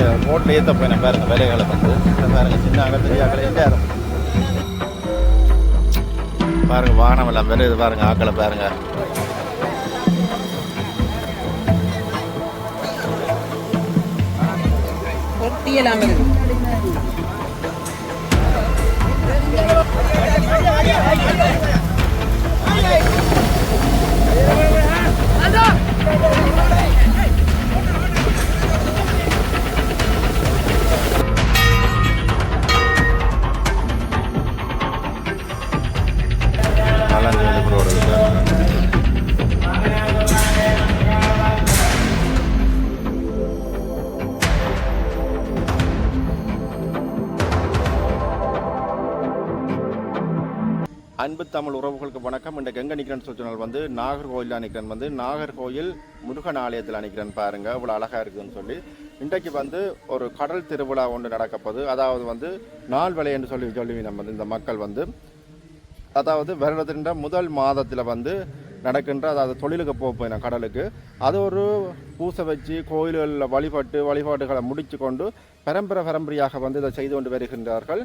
இங்கே ரோட்டில் ஏற்ற போய் நான் பாருங்க வேலைகளை வந்து இந்த பாருங்க சின்ன அகல் ஆக்களை எல்லாரும் பாருங்க வானம் எல்லாம் வேறு இது பாருங்க ஆக்களை பாருங்க. ஒட்டியெல்லாம் இருக்குது தமிழ் உறவுகளுக்கு வணக்கம். இந்த எங்கே நிக்கிறன் சொன்னால் வந்து நாகர்கோயிலில் நிற்கிறேன் வந்து நாகர்கோயில் முருகன் ஆலயத்தில் நிற்கிறேன் பாருங்க. இவ்வளோ அழகாக இருக்குதுன்னு சொல்லி. இன்றைக்கு வந்து ஒரு கடல் திருவிழா ஒன்று நடக்கப்போது அதாவது வந்து நாள் விலை என்று சொல்லி சொல்லி நம்ம வந்து இந்த மக்கள் வந்து. அதாவது வருடத்தின்ற முதல் மாதத்தில் வந்து நடக்கின்ற அதாவது தொழிலுக்கு போக கடலுக்கு. அது ஒரு பூசை வச்சு கோயில்களில் வழிபட்டு வழிபாடுகளை முடித்து கொண்டு பரம்பரை பரம்பரையாக வந்து இதை செய்து கொண்டு வருகின்றார்கள்.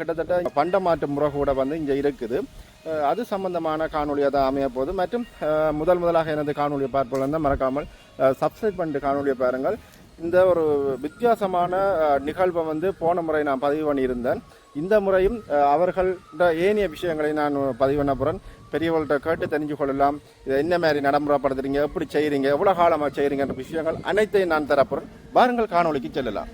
கிட்டத்தட்ட பண்டமாற்று முறை கூட வந்து இங்கே இருக்குது. அது சம்பந்தமான காணொலியாக தான் அமைய போது மற்றும் முதல் முதலாக எனது காணொலியை பார்ப்பதில் தான் மறக்காமல் சப்ஸ்கிரைப் பண்ணிட்டு காணொலியை பாருங்கள். இந்த ஒரு வித்தியாசமான நிகழ்வை வந்து போன முறை நான் பதிவு பண்ணியிருந்தேன். இந்த முறையும் அவர்கள்ட ஏனைய விஷயங்களை நான் பதிவு பண்ண போகிறேன் பெரியவர்கள்ட்ட கேட்டு தெரிஞ்சு கொள்ளலாம். இதை என்ன மாதிரி நடைமுறைப்படுத்துறீங்க எப்படி செய்கிறீங்க எவ்வளோ காலமாக செய்கிறீங்கன்ற விஷயங்கள் அனைத்தையும் நான் தரப்போகிறேன் பாருங்கள் காணொளிக்கு செல்லலாம்.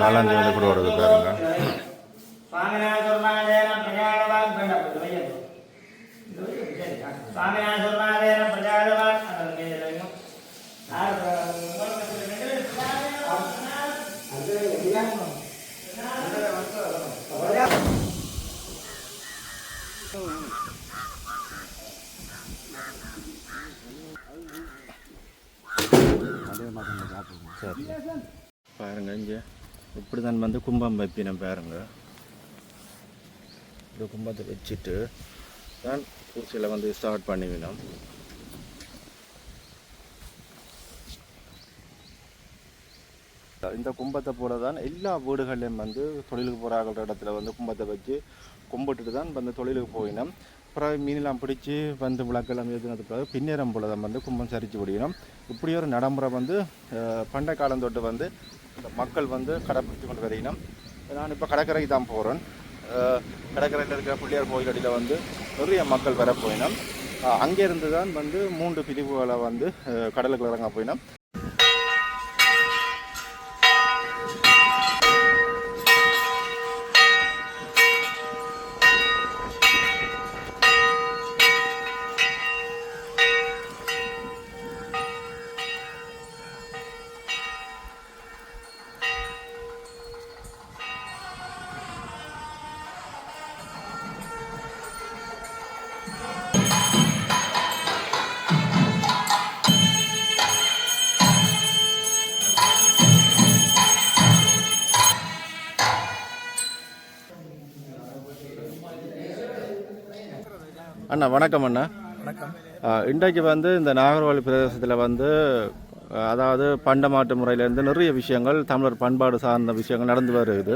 நாலாந்தேதி வந்து கூட வருது பாருங்க. சரி பாருங்க இங்கே இப்படி தான் வந்து கும்பம் வைப்பினம் பாருங்க. இந்த கும்பத்தை வச்சுட்டு தான் பூச்சியில் வந்து ஸ்டார்ட் பண்ணிவினோம் இந்த கும்பத்தை போல தான் எல்லா வீடுகள்லையும் வந்து தொழிலுக்கு போகிறார்கள் இடத்துல வந்து கும்பத்தை வச்சு கும்பிட்டுட்டு தான் வந்து தொழிலுக்கு போயினோம். அப்புறம் மீனெல்லாம் பிடிச்சி வந்து விளக்கெல்லாம் ஏற்றினது பிறகு பின்னேறம் போல தான் வந்து கும்பம் சரிச்சு விடணும் இப்படி ஒரு நடைமுறை வந்து பண்டை காலம் தொட்டு வந்து இந்த மக்கள் வந்து கடைப்பிடித்து கொண்டு வரையினும் நான் இப்போ கடற்கரைக்கு தான் போகிறேன் கடற்கரையில் இருக்கிற பிள்ளையார் கோயில் அடியில் வந்து நிறைய மக்கள் வர போயினோம் அங்கேருந்து தான் வந்து மூன்று பிரிவுகளை வந்து கடலுக்கு இறங்க போயினோம் அண்ணா வணக்கம் அண்ணா. வணக்கம். இன்றைக்கு வந்து இந்த நாகர்கோவில் பிரதேசத்தில் வந்து அதாவது பண்டமாட்டு முறையிலேருந்து நிறைய விஷயங்கள் தமிழர் பண்பாடு சார்ந்த விஷயங்கள் நடந்து வருது.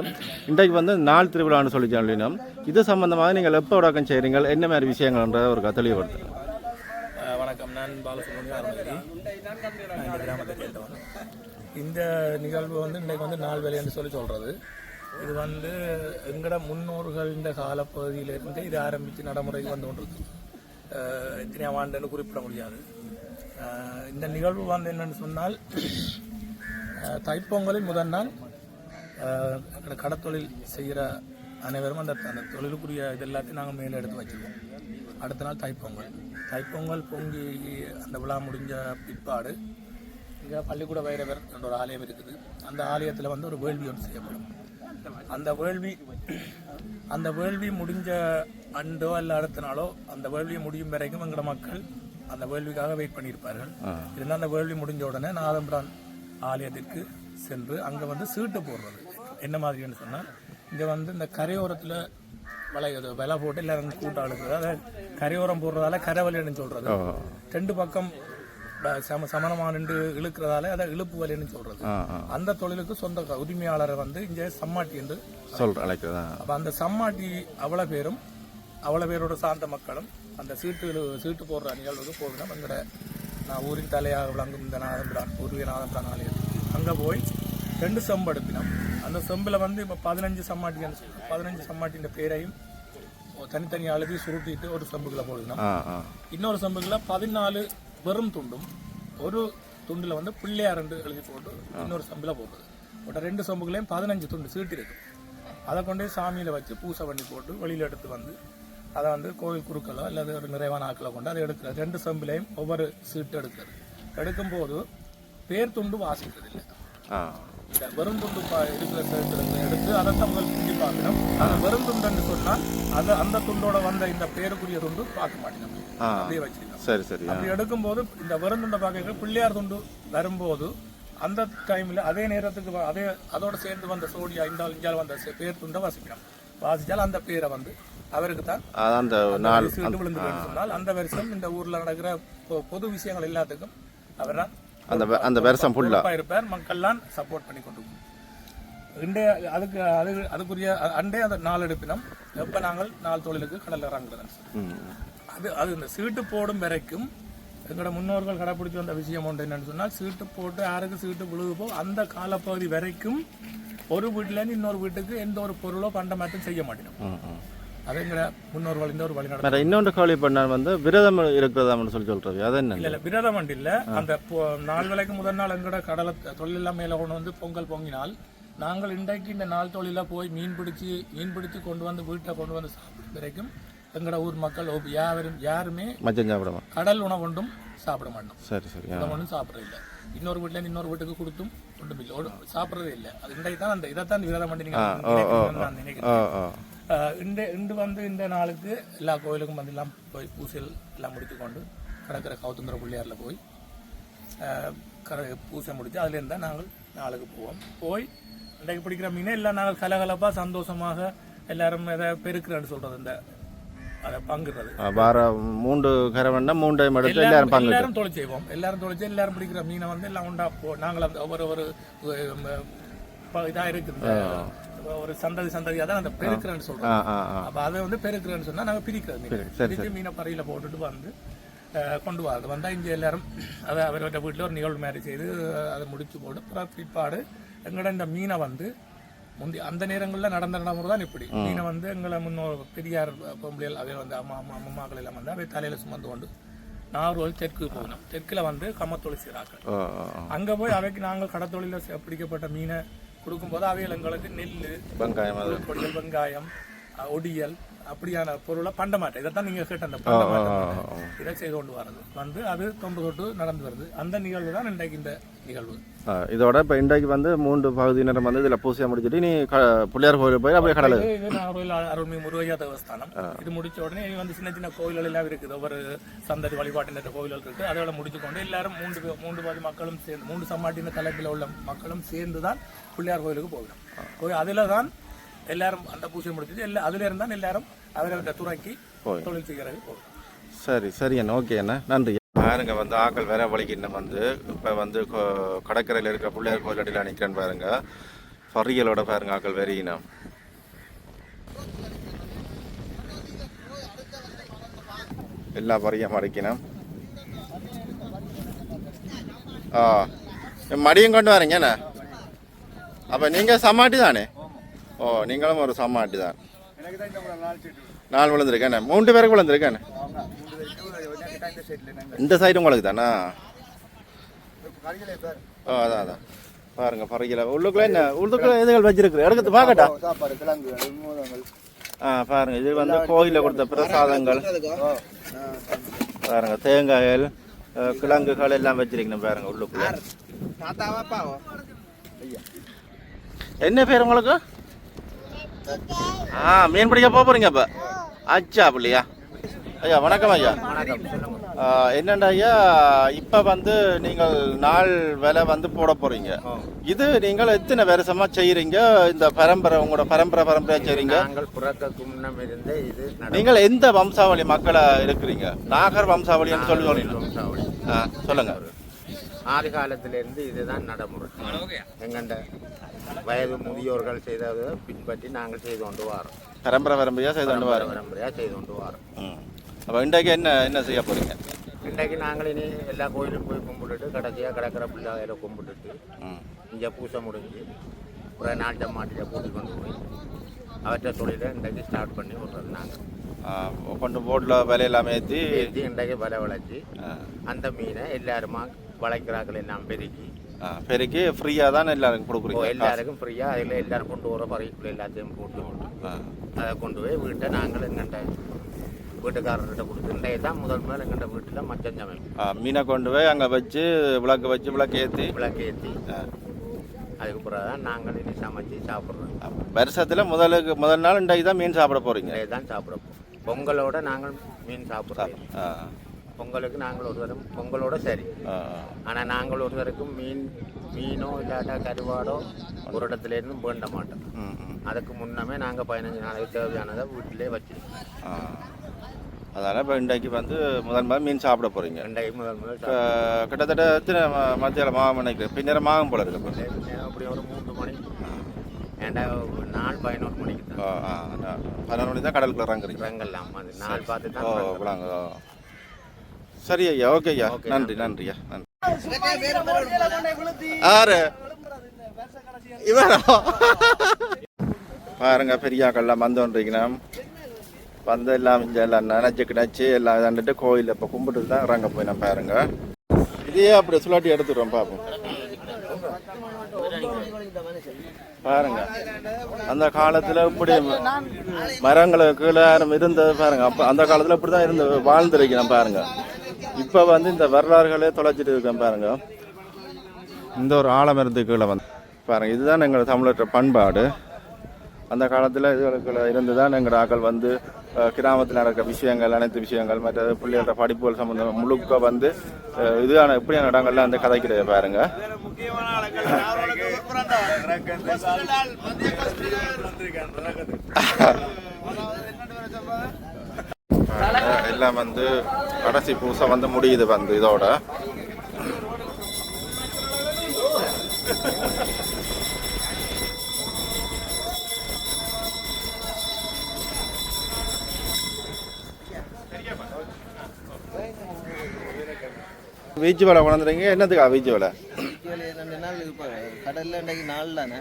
இன்றைக்கு வந்து நாள் திருவிழான்னு சொல்லி சொல்லினோம். இது சம்பந்தமாக நீங்கள் எப்போ உடக்கம் செய்கிறீங்க என்ன மாதிரி விஷயங்கள்ன்றத ஒரு தெளிவுபடுத்துங்க. அஹ் வணக்கம். நான் பாலசுப்ரமணிய அருணகிரி நான் இந்த கிராமத்தை சேர்ந்தவன். இந்த நிகழ்வு வந்து இன்றைக்கு வந்து நாள் வேலைன்னு சொல்லி சொல்கிறது இது வந்து எங்கட முன்னோர்கள் இந்த காலப்பகுதியிலிருந்து இது ஆரம்பித்து நடைமுறைக்கு வந்து கொண்டிருக்கு. இத்தனை ஆண்டுன்னு குறிப்பிட முடியாது. இந்த நிகழ்வு வந்து என்னன்னு சொன்னால் தைப்பொங்கலில் முதல் நாள் அஹ் கடத்தொழில் செய்கிற அனைவரும் அந்த அந்த தொழிலுக்குரிய இது எல்லாத்தையும் நாங்கள் மேலே எடுத்து வச்சுருவோம் அடுத்த நாள் தைப்பொங்கல். தைப்பொங்கல் பொங்கி அந்த விழா முடிஞ்ச பிற்பாடு இங்கே பள்ளிக்கூட வைரவர் என்ற ஒரு ஆலயம் இருக்குது. அந்த ஆலயத்தில் வந்து ஒரு வேள்வி ஒன்று செய்யப்படும். அந்த வேள்வி அந்த வேள்வி முடிஞ்ச அண்டோ அல்ல அடுத்த நாளோ அந்த வேள்வி முடியும் வரைக்கும் எங்களோட மக்கள் அந்த வேள்விக்காக வெயிட் பண்ணியிருப்பார்கள். இருந்தால் அந்த வேள்வி முடிஞ்ச உடனே நாதம்பிரான் ஆலயத்திற்கு சென்று அங்கே வந்து சீட்டு போடுறது. என்ன மாதிரின்னு சொன்னால் இங்கே வந்து இந்த கரையோரத்தில் வலை விலை போட்டு எல்லாரும் கூட்டம் அழுக்குறது அதை கரையோரம் போடுறதால கரைவலின்னு சொல்றது. ரெண்டு பக்கம் சம சமணமா நின்று இழுக்கிறதால அதை இழுப்பு வலின்னு ஆ அந்த தொழிலுக்கு சொந்த உரிமையாளரை வந்து இங்கே சம்மாட்டி என்று சொல்கிறேன் அழைக்கிறதா அப்ப அந்த சம்மாட்டி அவ்வளோ பேரும் அவ்வளோ பேரோட சார்ந்த மக்களும் அந்த சீட்டு சீட்டு போடுற நிகழ்வுக்கு போகணும் எங்கட நான் ஊரின் தலையாக விளங்கும் இந்த நாதம்பிரான் பூர்வீக நாதம்பிரான் ஆலயத்துக்கு. அங்கே போய் ரெண்டு செம்பு எடுப்பினோம். அந்த செம்பில் வந்து இப்போ பதினஞ்சு சொல்லுவோம் பதினஞ்சு சம்மாட்டின்ற பேரையும் தனித்தனி அழுதி சுருட்டிட்டு ஒரு செம்புக்குள்ள போடணும் இன்னொரு சம்புக்குள்ள பதினாலு வெறும் துண்டும் ஒரு துண்டுல வந்து பிள்ளையார் ரெண்டு எழுதி போட்டு இன்னொரு சம்பில போடுறது போட்ட ரெண்டு சம்புகளையும் பதினஞ்சு துண்டு சீட்டு இருக்கு. அதை கொண்டு சாமியில வச்சு பூசை பண்ணி போட்டு வெளியில எடுத்து வந்து அதை வந்து கோவில் குருக்களோ அல்லது ஒரு நிறைவான ஆக்களை கொண்டு அதை எடுக்கிறது. ரெண்டு சம்பிலையும் ஒவ்வொரு சீட்டு எடுக்கிறது. எடுக்கும்போது பேர் துண்டு வாசிக்கிறது இல்லை வெறும் துண்டு இருக்கிற சேர்த்து எடுத்து அதை தான் முதல் பிடி பார்க்கணும். அந்த வெறும் துண்டுன்னு சொன்னால் அது அந்த துண்டோட வந்த இந்த பேருக்குரிய துண்டு பார்க்க மாட்டேங்க. அப்படியே வச்சிருக்கோம் சரி சரி. அப்படி எடுக்கும்போது இந்த வெறும் துண்டை பார்க்க பிள்ளையார் துண்டு வரும்போது அந்த டைம்ல அதே நேரத்துக்கு அதே அதோட சேர்ந்து வந்த சோடியா இந்த இஞ்சால் வந்த பேர் துண்டை வாசிக்கணும். வாசிச்சால் அந்த பேரை வந்து அவருக்கு தான் அந்த நாள். சொன்னால் அந்த வருஷம் இந்த ஊர்ல நடக்கிற பொது விஷயங்கள் எல்லாத்துக்கும் அவர் தான் அந்த அந்த வருஷம் ஃபுல்லா பொறுப்பா இருப்பார். மக்கள்லாம் சப்போர்ட் பண்ணி கொண்டு. இன்றைய அதுக்கு அது அதுக்குரிய அண்டே அந்த நாள் எடுப்பினம் எப்ப நாங்கள் நாள் தொழிலுக்கு கடல் இறங்குறது அது அது இந்த சீட்டு போடும் வரைக்கும் எங்களோட முன்னோர்கள் கடைப்பிடிச்சு வந்த விஷயம் ஒன்று என்னன்னு சொன்னால் சீட்டு போட்டு யாருக்கு சீட்டு விழுகுப்போ அந்த காலப்பகுதி வரைக்கும் ஒரு வீட்டிலேருந்து இன்னொரு வீட்டுக்கு எந்த ஒரு பொருளோ பண்டமாற்றம் செய்ய மாட்டோம். ம் ம் அது எங்களோட முன்னோர்கள் இந்த ஒரு வழி வேற இன்னொன்று கவலை பண்ணால் வந்து விரதம் இருக்கிறதாம்னு சொல்லி சொல்றது அது என்ன இல்ல இல்ல விரதம் வண்டி இல்ல அந்த நாள் வேலைக்கு முதல் நாள் எங்கட கடலை தொழில் எல்லாம் மேல கொண்டு வந்து பொங்கல் பொங்கினால் நாங்கள் இன்றைக்கு இந்த நாள் தொழில போய் மீன் பிடிச்சி மீன் பிடிச்சு கொண்டு வந்து வீட்டை கொண்டு வந்து சாப்பிடும் வரைக்கும் எங்கட ஊர் மக்கள் யாரும் யாருமே மச்சம் சாப்பிடுமா? கடல் உணவு ஒன்றும் சாப்பிட மாட்டோம். சரி சரி ஒன்றும் சாப்பிட்றது இல்லை. இன்னொரு வீட்டுல இன்னொரு வீட்டுக்கு கொடுத்தும் ஒன்றும் இல்லை சாப்பிட்றதே இல்லை. அது இன்றைக்கு தான் அந்த இதைத்தான் விரதம் பண்ணி நான் நினைக்கிறேன். இந்த இன்று வந்து இந்த நாளுக்கு எல்லா கோயிலுக்கும் வந்து எல்லாம் போய் பூசைகள் எல்லாம் முடித்து கொண்டு கடற்கரை கௌதந்திர பிள்ளையாரில் போய் கரை பூசை முடித்து அதுல இருந்தால் நாங்கள் நாளுக்கு போவோம். போய் இன்றைக்கு பிடிக்கிற மீனை எல்லாம் நாங்கள் கலகலப்பாக சந்தோஷமாக எல்லாரும் எதை பெருக்கிறேன்னு சொல்றது இந்த அதை பங்குறது. வார மூன்று கரவன்னா மூன்றையும் எடுத்து எல்லாரும் பங்கு எல்லாரும் தொழில் செய்வோம். எல்லாரும் தொழில் எல்லாரும் பிடிக்கிற மீனை வந்து எல்லாம் உண்டா போ நாங்கள் ஒவ்வொரு ஒரு இதாக இருக்கு இந்த ஒரு சந்ததி சந்ததியாக தான் அந்த பெருக்கிறேன்னு ஆ. அப்ப அதை வந்து பெருக்கிறேன்னு சொன்னா நாங்க பிரிக்கிறது மீன். பறையில போட்டுட்டு வந்து கொண்டு வரது வந்தா இங்க எல்லாரும் அதை அவரோட வீட்டுல ஒரு நிகழ்வு மாதிரி செய்து அதை முடிச்சு போட்டு பிற்பாடு எங்களோட இந்த மீனை வந்து முந்தி அந்த நேரங்கள்ல நடந்த நடைமுறை தான் இப்படி. மீனை வந்து எங்களை முன்னோர் பெரியார் பொம்பளைகள் அவை வந்து அம்மா அம்மா அம்மாக்கள் எல்லாம் வந்து அவை தலையில சுமந்து கொண்டு நாகர்கோவில் தெற்கு போகணும் தெற்குல வந்து கம்மத்தொழில் ஓ. அங்க போய் அவைக்கு நாங்கள் கடத்தொழில பிடிக்கப்பட்ட மீனை கொடுக்கும்போது அவைகள் எங்களுக்கு நெல் வெங்காயம் பொடியல் வெங்காயம் ஒடியல் அப்படியான பொருளை பண்டமாட்டை. இதைத்தான் நீங்க கேட்ட அந்த பண்டமாட்டை இதை செய்து கொண்டு வரது வந்து அது தொன்று தொட்டு நடந்து வருது. அந்த நிகழ்வு தான் இன்றைக்கு இந்த நிகழ்வு. இதோட இப்போ இன்றைக்கு வந்து மூன்று பகுதியினர் வந்து இதில் பூசையை முடிச்சுட்டு நீ க பிள்ளையார் கோயில் போய் அப்படியே கடலை நாகர்கோவில் அருள்மிகு முருகையா தேவஸ்தானம். இது முடிச்ச உடனே வந்து சின்ன சின்ன கோயில்கள் எல்லாம் இருக்குது. ஒவ்வொரு சந்ததி வழிபாட்டின கோயில்கள் இருக்கு. அதோட முடிச்சு கொண்டு எல்லாரும் மூன்று மூன்று பாதி மக்களும் சேர்ந்து மூன்று சம்மாட்டின தலைப்பில் உள்ள மக்களும் சேர்ந்து தான் பிள்ளையார் கோயிலுக்கு போகணும். போய் அதில் தான் எல்லாரும் அந்த பூஜை முடிச்சுட்டு எல்லா அதுல இருந்தால் எல்லாரும் அவரவற்றை துறைக்கு. தொழில் செய்கிறது போகும் சரி சரி அண்ணா. ஓகே அண்ணா. நன்றி. பாருங்க வந்து ஆக்கள் வேற வழிக்கு இன்னும் வந்து இப்போ வந்து கடற்கரையில் இருக்கிற பிள்ளையார் கோயில் அடியில் நிற்கிறேன்னு பாருங்க. ஃபரியலோட பாருங்க ஆக்கள் வெறியினம் எல்லா பறியும் அடைக்கணும் ஆ மடியும் கொண்டு வரீங்க என்ன? அப்போ நீங்கள் சமாட்டி தானே? ஓ நீங்களும் ஒரு சமாட்டி தான். நாலு விழுந்திருக்கேன் என்ன? மூன்று பேருக்கு விழுந்திருக்கேன் என்ன? இந்த சைடு உங்களுக்கு தானா? ஓ அதான் அதான். பாருங்க பறக்கல உள்ளுக்குள்ள என்ன? உள்ளுக்குள்ள எதுகள் வச்சிருக்கு எடுக்கிறது பார்க்கட்டா? சாப்பாடு ஆ பாருங்க இது வந்து கோயிலில் கொடுத்த பிரசாதங்கள். பாருங்க தேங்காய்கள் கிழங்குகள் எல்லாம் வச்சிருக்கணும் பாருங்க உள்ளுக்குள்ள. என்ன பேர் உங்களுக்கு? ஆ மீன் பிடிக்க போக போறீங்க அப்ப? அச்சா பிள்ளையா. ஐயா வணக்கம் ஐயா. ஆ, என்னண்டா ஐயா இப்ப வந்து நீங்கள் நாள் வேலை வந்து போட போறீங்க. இது நீங்கள் எத்தனை வருஷமா செய்யறீங்க இந்த பரம்பரை உங்களோட பரம்பரை பரம்பரையா செய்றீங்க? நாங்கள் எந்த வம்சாவளி மக்களா இருக்கிறீங்க? நாகர் வம்சாவளின்னு சொல்லி சொல்லுங்க சொல்லுங்க. ஆதி காலத்திலிருந்து இதுதான் நடைமுறை. எங்கண்ட வயது முதியோர்கள் செய்ததை பின்பற்றி நாங்கள் செய்து கொண்டு வரோம். பரம்பரை பரம்பரையா செய்து கொண்டு வரீங்க பரம்பரையாக செய்து கொண்டு வரோம். அப்ப இன்றைக்கு என்ன என்ன செய்ய போறீங்க? இன்றைக்கு நாங்கள் இனி எல்லா கோயிலும் போய் கும்பிட்டுட்டு கடைசியாக கிடக்கிற பிள்ளைகளை கும்பிட்டுட்டு. இங்கே பூசை முடிஞ்சு ஒரு நாட்டை மாட்டில் கூட்டி கொண்டு போய் அவற்றை தொழிலை இன்றைக்கு ஸ்டார்ட் பண்ணி விட்றது நாங்கள் கொண்டு போட்டில் விலையெல்லாம் ஏற்றி ஏற்றி இன்றைக்கு வலை வளைச்சி. அந்த மீனை எல்லாருமா வளைக்கிறார்கள் எல்லாம் பெருக்கி. பெருக்கி ஃப்ரீயாக தான் எல்லாருக்கும் கொடுக்குறீங்க? எல்லாருக்கும் ஃப்ரீயாக அதில் எல்லாரும் கொண்டு வர பறவைக்குள்ள எல்லாத்தையும் போட்டு. அதை கொண்டு போய் வீட்டை நாங்கள் எங்கள்கிட்ட வீட்டுக்காரர்கிட்ட கொடுத்து இன்றைய தான் முதல் முதல் எங்கள்கிட்ட வீட்டில் மச்சம் சமைக்கும் மீனை கொண்டு போய் அங்கே வச்சு விளக்கு வச்சு விளக்கு ஏற்றி விளக்கு ஏற்றி அதுக்கு பிறகு தான் நாங்கள் இனி சமைச்சு சாப்பிட்றோம். வருஷத்தில் முதலுக்கு முதல் நாள் இன்றைக்கு தான் மீன் சாப்பிட போகிறீங்க இன்றைய தான் சாப்பிட்றோம் பொங்கலோட நாங்கள் மீன் சாப்பிட்றோம். பொங்கலுக்கு நாங்கள் ஒரு தரம் பொங்கலோட சரி. ஆனால் நாங்கள் ஒரு தரக்கும் மீன் மீனோ இல்லாட்டா கருவாடோ ஒரு இடத்துல இருந்து வேண்ட மாட்டோம். அதுக்கு முன்னமே நாங்கள் பதினஞ்சு நாளைக்கு தேவையானதை வீட்டிலே வச்சிருக்கோம். அதனால் இப்போ இன்றைக்கு வந்து முதல் முதல் மீன் சாப்பிட போகிறீங்க ரெண்டாயிரம் முதல் முதல் கிட்டத்தட்ட எத்தனை ம- மத்தியானம் மாகம் நினைக்கிறேன் பின்னர் மாகம் போல இருக்கு. அப்படி ஒரு மூன்று மணி. நாள் பதினோரு மணிக்கு தான். பதினொரு மணி தான் கடலுக்குள்ள இறங்குறீங்க. அது நாள் பார்த்து தான். விளாங்க ஓ. சரி ஐயா ஓகே ஐயா. நன்றி நன்றியா நன்றி ஆறு இவரோ? பாருங்க பெரியாக்கள்லாம் வந்தோன்றீங்கண்ணா வந்து எல்லாம் இங்கே எல்லாம் நினச்சி கிடச்சி எல்லாம் இதாண்டுட்டு கோயில் இப்போ கும்பிட்டு தான் இறங்க போய் நான் பாருங்க. இதையே அப்படி சுலாட்டி எடுத்துடுறோம் பார்ப்போம் பாருங்க. அந்த காலத்துல இப்படி மரங்களுக்கு கீழே இருந்தது பாருங்க. அப்ப அந்த காலத்துல இப்படி தான் இருந்து வாழ்ந்துருக்கணும் பாருங்க. இப்ப வந்து இந்த வரலாறுகளே தொலைச்சிட்டு இருக்கேன் பாருங்க. இந்த ஒரு ஆலமரத்து கீழே வந்து பாருங்க இதுதான் எங்களோட தமிழற்ற பண்பாடு. அந்த காலத்தில் இதுகளுக்குள்ள இருந்து தான் எங்களோட ஆக்கள் வந்து கிராமத்தில் நடக்கிற விஷயங்கள் அனைத்து விஷயங்கள் மற்ற பிள்ளைகளோட படிப்புகள் சம்மந்தம் முழுக்க வந்து அஹ், இதுதான இப்படியான இடங்கள்ல அந்த கதைக்கிறத பாருங்க. பாருங்க, எல்லாம் வந்து கடைசி பூசை வந்து முடியுது வந்து இதோட. வீச்சு வலை கொண்டாந்துறீங்க என்னத்துக்கா வீச்சு வலை? ரெண்டு நாள் இருப்பாங்க. கடல்ல இன்னைக்கு நாள் தானே?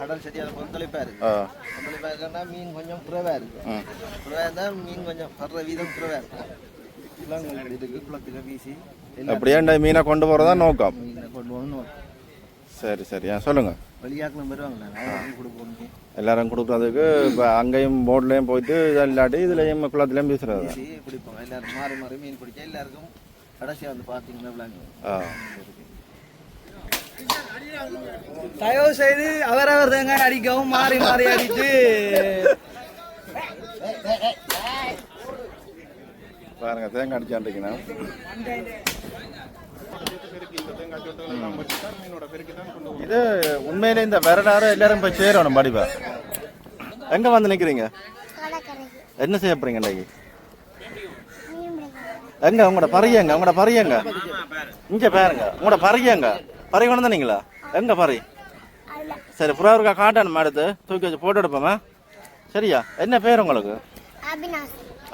கடல் சரியான கொந்தளிப்பா இருக்கு. கொந்தளிப்பா இருக்குன்னா மீன் கொஞ்சம் குறைவா இருக்கு. ம். குறைவா இருந்தா மீன் கொஞ்சம் படுற வீதம் குறைவா இருக்கும். குளங்கள் இருக்கு குளத்துல வீசி அப்படியே இந்த மீனை கொண்டு போறதா நோக்கம்? மீனை கொண்டு போகணும் சரி சரி. ஆ சொல்லுங்க. வெளியாக்கணும் வருவாங்களா எல்லாரும் கொடுக்கறதுக்கு இப்போ அங்கேயும் போட்லேயும் போயிட்டு இல்லாட்டி இதுலேயும் குளத்துலேயும் பேசுறது பிடிப்போம் எல்லாரும் மாறி மாறி மீன் பிடிக்க எல்லாருக்கும் கடைசியா வந்து பாத்தீங்கன்னா விளாங்க தயவு செய்து அவரவர் தேங்காய் அடிக்கவும் மாறி மாறி அடித்து. பாருங்க தேங்காய் அடிச்சாண்டிங்கன்னா இது உண்மையிலே இந்த வரலாறு எல்லாரும் போய் சேரணும் படிப்பா. எங்க வந்து நிக்கிறீங்க? என்ன செய்ய போறீங்க இன்னைக்கு? எங்க? உங்களோட பறையங்க உங்களோட பறையங்க இங்க பாருங்க. உங்களோட பறையங்க பறை கொண்டு வந்தீங்களா எங்க பறை? சரி புறா இருக்கா காட்டணும் எடுத்து தூக்கி வச்சு போட்டோ எடுப்போமா? சரியா? என்ன பேர் உங்களுக்கு?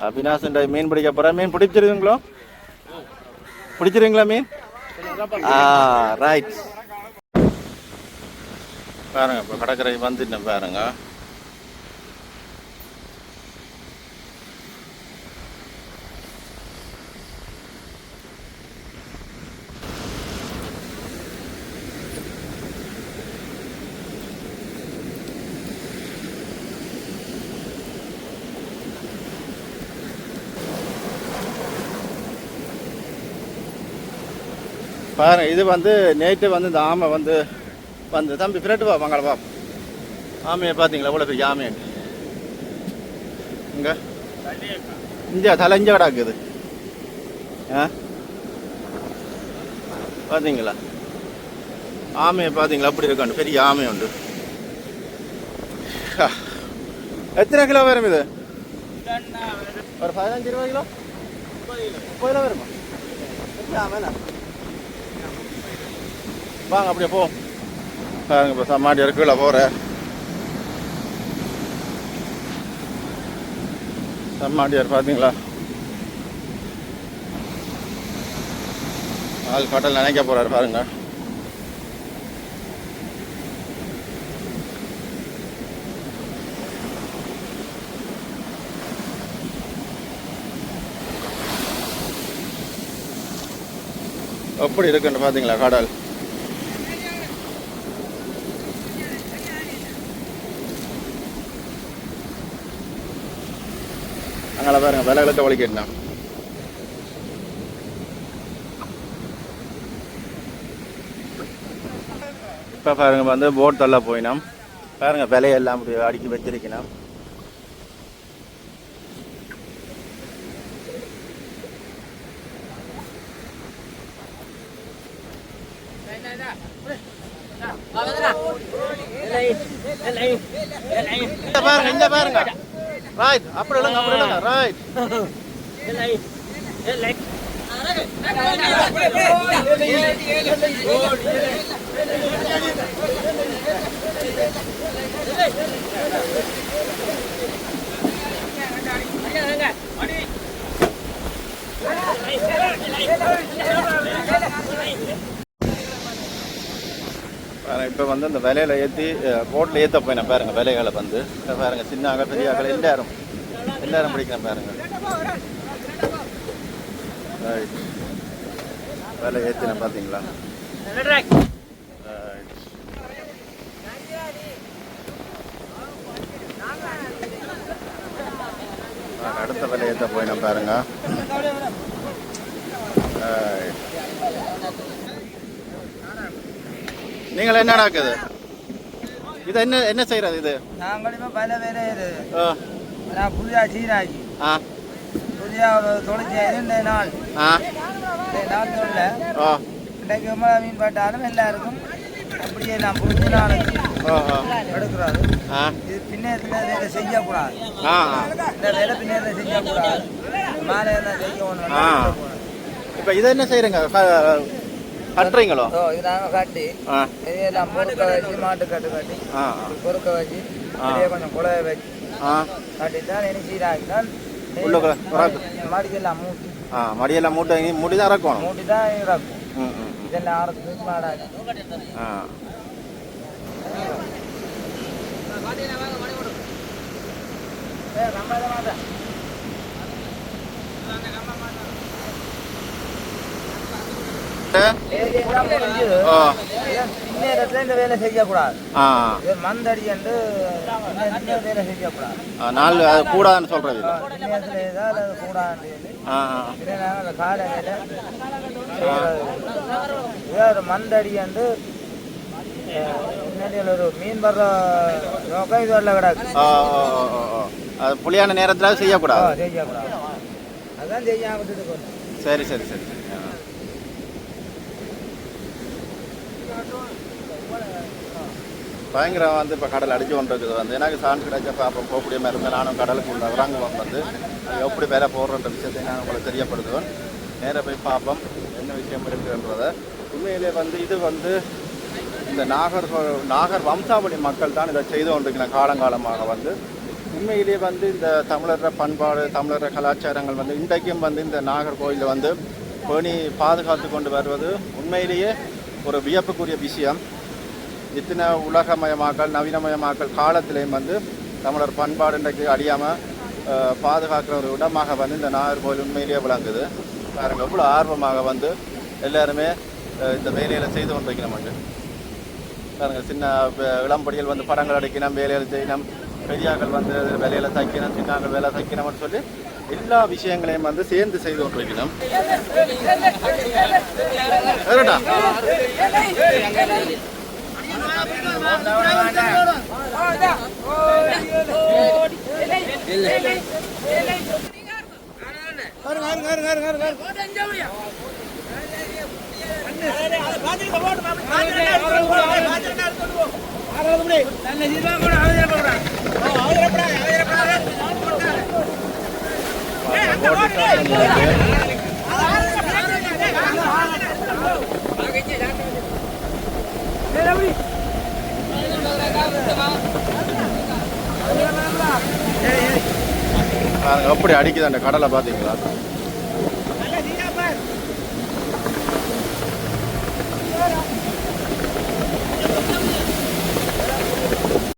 அபினாஷ். மீன் பிடிக்க போற மீன் பிடிச்சிருக்கீங்களோ? பிடிச்சிருக்கீங்களா மீன்? ஆ ரைட் பாருங்க இப்போ கடற்கரை வந்துட்டேன் பாருங்க. பாருங்க இது வந்து நேற்று வந்து இந்த ஆமை வந்து வந்து தம்பி ஃப்ரெண்டு வா மங்கள வா ஆமையை பார்த்தீங்களா எவ்வளோ பெரிய ஆமை இங்கே? இங்கே தலை இங்கே கிடக்குது. ஆ? பார்த்தீங்களா? ஆமையை பார்த்தீங்களா அப்படி இருக்காண்டு பெரிய ஆமை உண்டு. எத்தனை கிலோ வரும் இது? ஒரு பதினஞ்சு இருபது கிலோ? முப்பது கிலோ. வருமா? ஆமைண்ணா வாங்க அப்படியே போ. பாருங்க இப்போ சமாடி இருக்குல்ல போகிற சம்மாடியார் பார்த்தீங்களா ஆள் கடல் நினைக்க போகிறாரு பாருங்க. எப்படி இருக்குன்னு பார்த்தீங்களா கடல்? பாருங்க விலை எழுத்த வலிக்கிட்டான் இப்போ பாருங்க வந்து போட் தள்ள போயினோம். பாருங்க விலையெல்லாம் அப்படி அடுக்கி வச்சிருக்கணும். இந்த பாருங்க. இந்த பாருங்க ரைட் அப்படி இல்லைங்க அப்படி இல்லைங்க ரைட் இப்போ வந்து அந்த விலையில ஏற்றி போட்டில் ஏற்ற போயினேன் பாருங்க விலைகளை வந்து. பாருங்க சின்ன ஆக பெரிய ஆகலை எல்லாரும். எல்லாரும் பிடிக்கிறேன் பாருங்க. விலை ஏற்றினேன் பார்த்தீங்களா அடுத்த விலை ஏற்ற போயினேன் பாருங்க. நீங்கள் என்ன நடக்குது? இது என்ன என்ன செய்யறது இது? நாங்கள் இப்போ பல வேலை இது. நான் புதியா சீனாக்கி ஆ. புதியா ஒரு தொழிற்சி இரண்டு நாள். ஆ. நாள் தொழில ஆ. இன்றைக்கு மீன் பட்டாலும் எல்லாருக்கும் அப்படியே நான் புரிஞ்சு ஆ எடுக்கிறாரு. இது பின்னத்தில் வேலை செய்யக்கூடாது. இந்த வேலை பின்னத்தில் செய்யக்கூடாது. மேலே என்ன செய்ய. ஒன்று இப்போ இதை என்ன செய்யறீங்க கட்டுறீங்களோ? இது நாங்கள் கட்டி இதெல்லாம் பொறுக்க வச்சு மாட்டு கட்டு கட்டி பொறுக்க வச்சு. அப்படியே கொஞ்சம் குழைய வச்சு கட்டி தான் என்ன சீராக்கி தான் வராது. மடிக்கெல்லாம் மூட்டி. ஆ மடியெல்லாம் மூட்டை முடி தான் இறக்கணும் மூட்டி தான் இறக்கும். இதெல்லாம் அறுத்து மாடாக்கி ஆ. கம்மாத மாட்டேன் ஏரியெல்லாம் முடிஞ்சது ஓ பின்னேரத்தில் இந்த வேலை செய்யக்கூடாது ஆ இது மந்தடி என்று இந்த வேலை செய்யக்கூடாது ஆ, நாலு அது கூடாதுன்னு சொல்றது மந்தடி ஒரு மீன் வர்ற நோக்கம் இது வரல கிடக்கு. அது புளியான நேரத்தில் செய்யக்கூடாது. செய்யக்கூடாது. அதான் செய்யாம சரி சரி சரி. சரி ஆ. பயங்கரம் வந்து இப்போ கடல் அடிச்சு கொண்டு இருக்குது வந்து. எனக்கு சான்ஸ் கிடைச்ச பார்ப்போம் போகக்கூடிய மாதிரி இருந்தால் நானும் கடலுக்கு உள்ள இறங்குவோம் வந்து. எப்படி வேலை போடுறன்ற விஷயத்தை நான் உங்களுக்கு தெரியப்படுத்துவேன். நேராக போய் பார்ப்போம் என்ன விஷயம் இருக்குன்றத. உண்மையிலே வந்து இது வந்து இந்த நாகர் நாகர் வம்சாவளி மக்கள் தான் இதை செய்து கொண்டிருக்கிற காலங்காலமாக வந்து. உண்மையிலேயே வந்து இந்த தமிழர பண்பாடு தமிழர கலாச்சாரங்கள் வந்து இன்றைக்கும் வந்து இந்த நாகர்கோயிலில் வந்து பேணி பாதுகாத்து கொண்டு வருவது உண்மையிலேயே ஒரு வியப்புக்குரிய விஷயம். இத்தனை உலகமயமாக்கல் நவீனமயமாக்கல் காலத்திலையும் வந்து தமிழர் பண்பாடு இன்றைக்கு அடியாமல் பாதுகாக்கிற ஒரு இடமாக வந்து இந்த நாகர்கோவில் உண்மையிலேயே விளங்குது. பாருங்கள் எவ்வளோ ஆர்வமாக வந்து எல்லாருமே இந்த வேலையில் செய்து கொண்டிருக்கிறோம் பாருங்கள் சின்ன இளம்படிகள் வந்து படங்கள் அடிக்கணும் வேலையில் செய்யணும் பெரியாக்கள் வந்து வேலையில் தைக்கணும் சின்னாக்கள் வேலை தைக்கணும்னு சொல்லி எல்லா விஷயங்களையும் வந்து சேர்ந்து செய்து கொண்டிருக்கணும் சரிடா அப்படி அடிக்குது அந்த கடலை பார்த்தீங்களா?